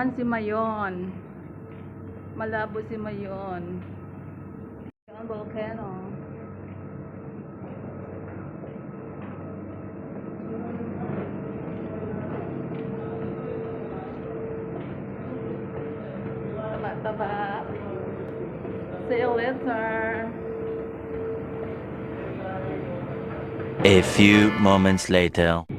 matakpan si Mayon. Malabo si Mayon. Ang volcano. Taba-taba. See you later. A few moments later.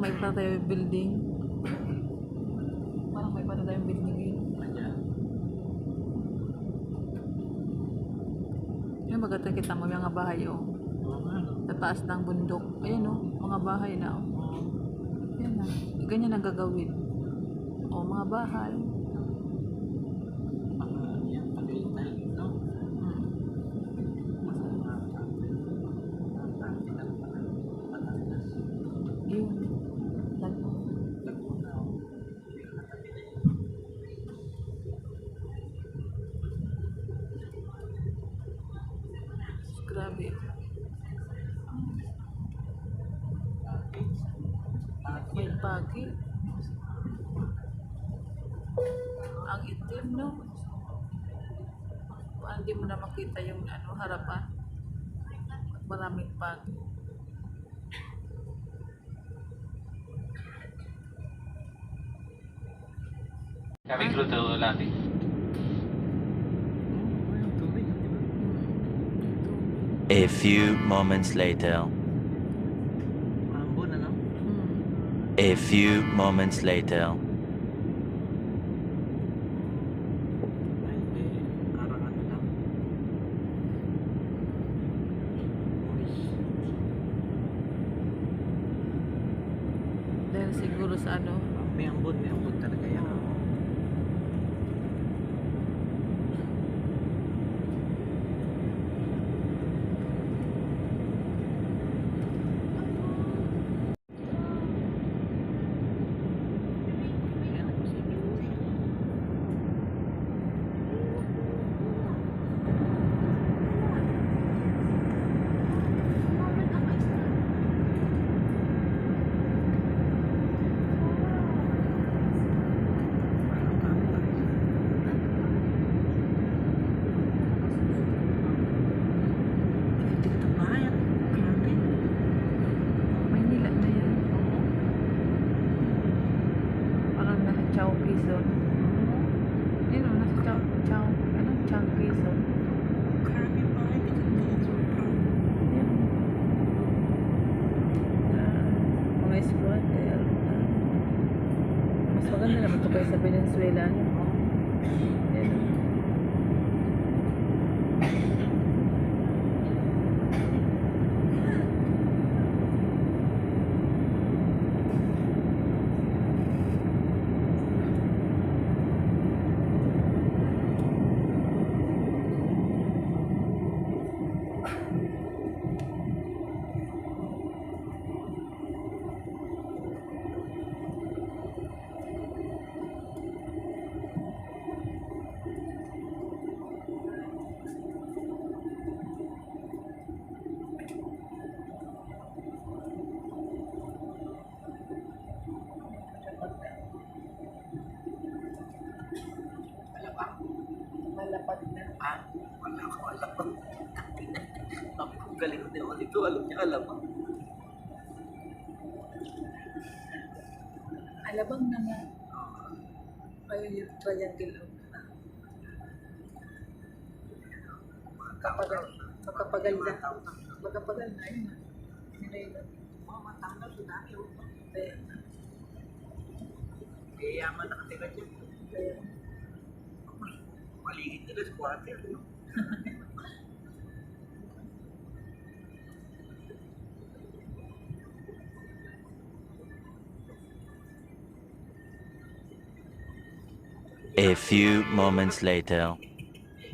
Parang may pa tayo building. Parang may pa tayong building eh. Yan, maganda kita mo yung mga bahay oh. Sa taas ng bundok. Ayan oh, mga bahay na oh. Oo. Yan na. Ganyan ang gagawin. O, mga bahay. Mga yan, pag-iintay, no? Hmm. Masama. Ang lang pala. Batangas. Yun. Lalo. Laguna, oh. Katabi na yun. Grabe. May pagi. Ang itim, no? Parang Hindi mo na makita yung ano, harapan. Maraming pagi. Coming through to Lati. A few moments later. Ambon, ano? A few moments later. Ay, ano lang. Uy. Dahil siguro sa ano, May ambon, may ambon talaga Quezon. Yun o, nasa Chow, Chow, ano, Chow. Ah, mga squatter. Ah. mas maganda naman ito kayo sa to. Alam niya, alam mo. Alabang na nga. Ayun yung triangle. Magkapagal. Magkapagal na. Magkapagal na yun. Yun na yun. Kaya, Eh, yaman nakatira dyan. kaya, Paligid nila sa quarter. A few moments later.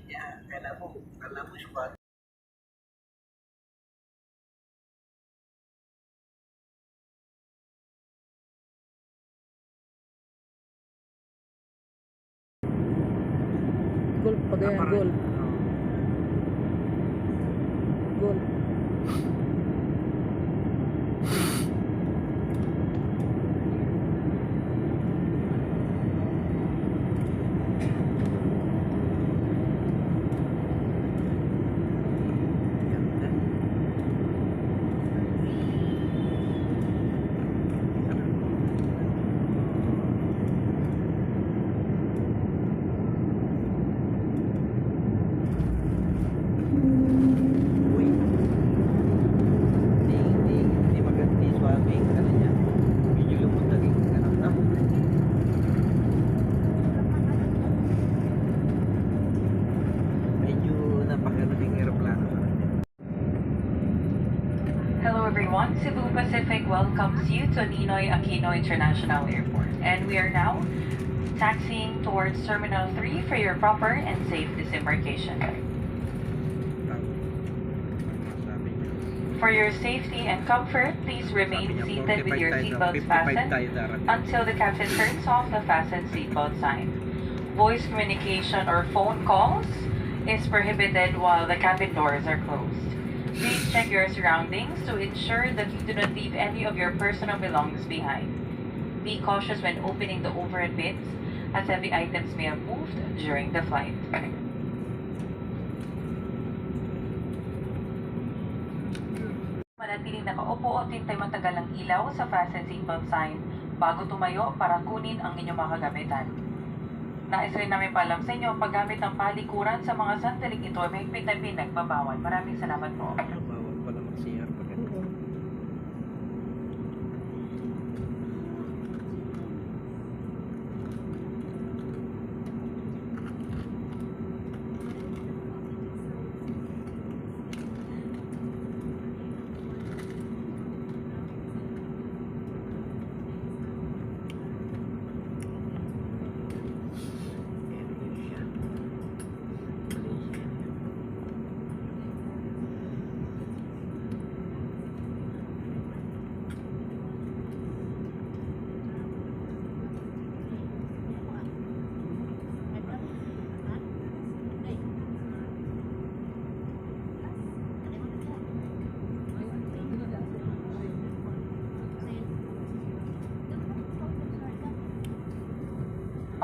Yeah, kala mo, kala Hello everyone, Cebu Pacific welcomes you to Ninoy Aquino International Airport. And we are now taxiing towards Terminal 3 for your proper and safe disembarkation. For your safety and comfort, please remain seated with your seatbelts fastened until the captain turns off the fasten seatbelt sign. Voice communication or phone calls is prohibited while the cabin doors are closed. Please check your surroundings to ensure that you do not leave any of your personal belongings behind. Be cautious when opening the overhead bins as heavy items may have moved during the flight. Manatiling nakaupo o tintay matagal ang ilaw sa fasten seatbelt sign bago tumayo para kunin ang inyong mga kagamitan. Nais rin namin paalam sa inyo ang paggamit ng palikuran sa mga sandaling ito ay mahigpit na pinagbabawal. Maraming salamat po. Bawal pala mag-CR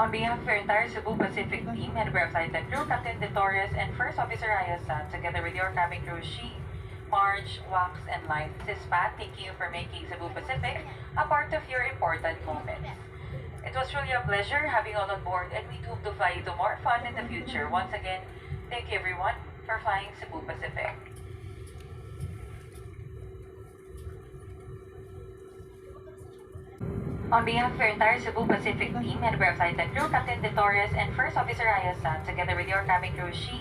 On behalf of our entire Cebu Pacific team, head of and crew, Captain De Torres and First Officer Ayasan, together with your cabin crew, She, Marge, Wax, and Light, this is Pat, thanking you for making Cebu Pacific a part of your important moments. It was truly a pleasure having all on board, and we hope to fly you to more fun in the future. Once again, thank you everyone for flying Cebu Pacific. On behalf of our entire Cebu Pacific team, head of our flight and crew, Captain De Torres and First Officer Ayasan, together with your cabin crew, She,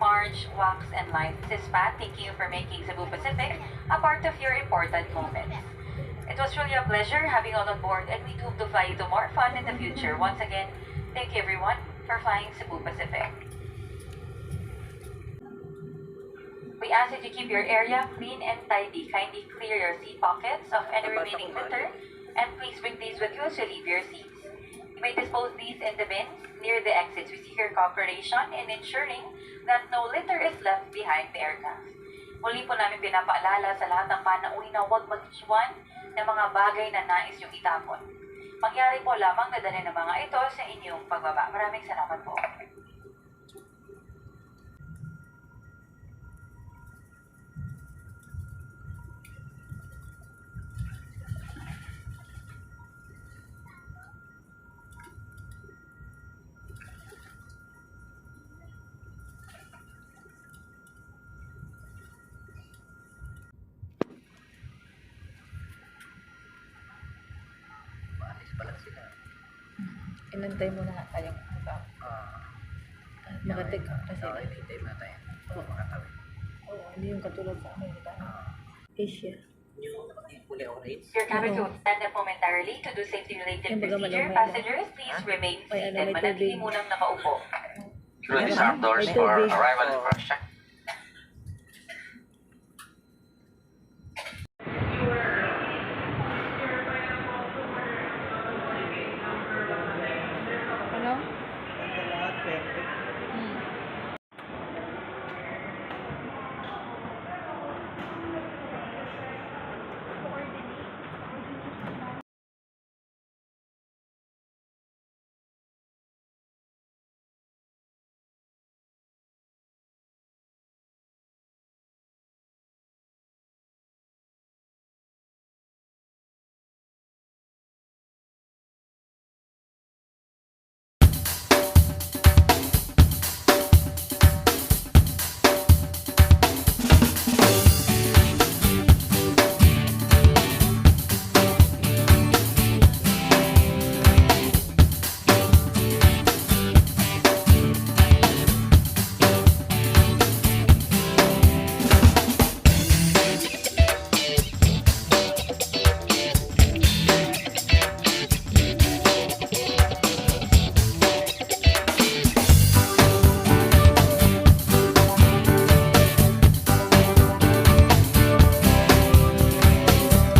Marge, Wax, and Light, this is Pat, thanking you for making Cebu Pacific a part of your important moments. It was truly a pleasure having you all on board, and we hope to fly you to more fun in the future. Once again, thank you everyone for flying Cebu Pacific. We ask that you keep your area clean and tidy. Kindly clear your seat pockets of any remaining litter, and please bring these with you as you leave your seats. You may dispose these in the bins near the exits. We seek your cooperation in ensuring that no litter is left behind the aircraft. Muli po namin pinapaalala sa lahat ng panauwi na huwag mag-iwan ng mga bagay na nais yung itapon. Mangyari po lamang na dali ng mga ito sa inyong pagbaba. Maraming salamat po. Inantay mo na nga tayong hanggang Ah, makatik kasi. Oo, hinihintay mo na tayo. Oo. Makatawid. Oo, hindi yung katulad sa ano, di ba? Ah, Asia. yung kulay orange. Your cabin will stand up momentarily to do safety-related procedure. Passengers, please remain ano, seated. may Manatili munang nakaupo. Crew disarm doors May for arrival and cross check.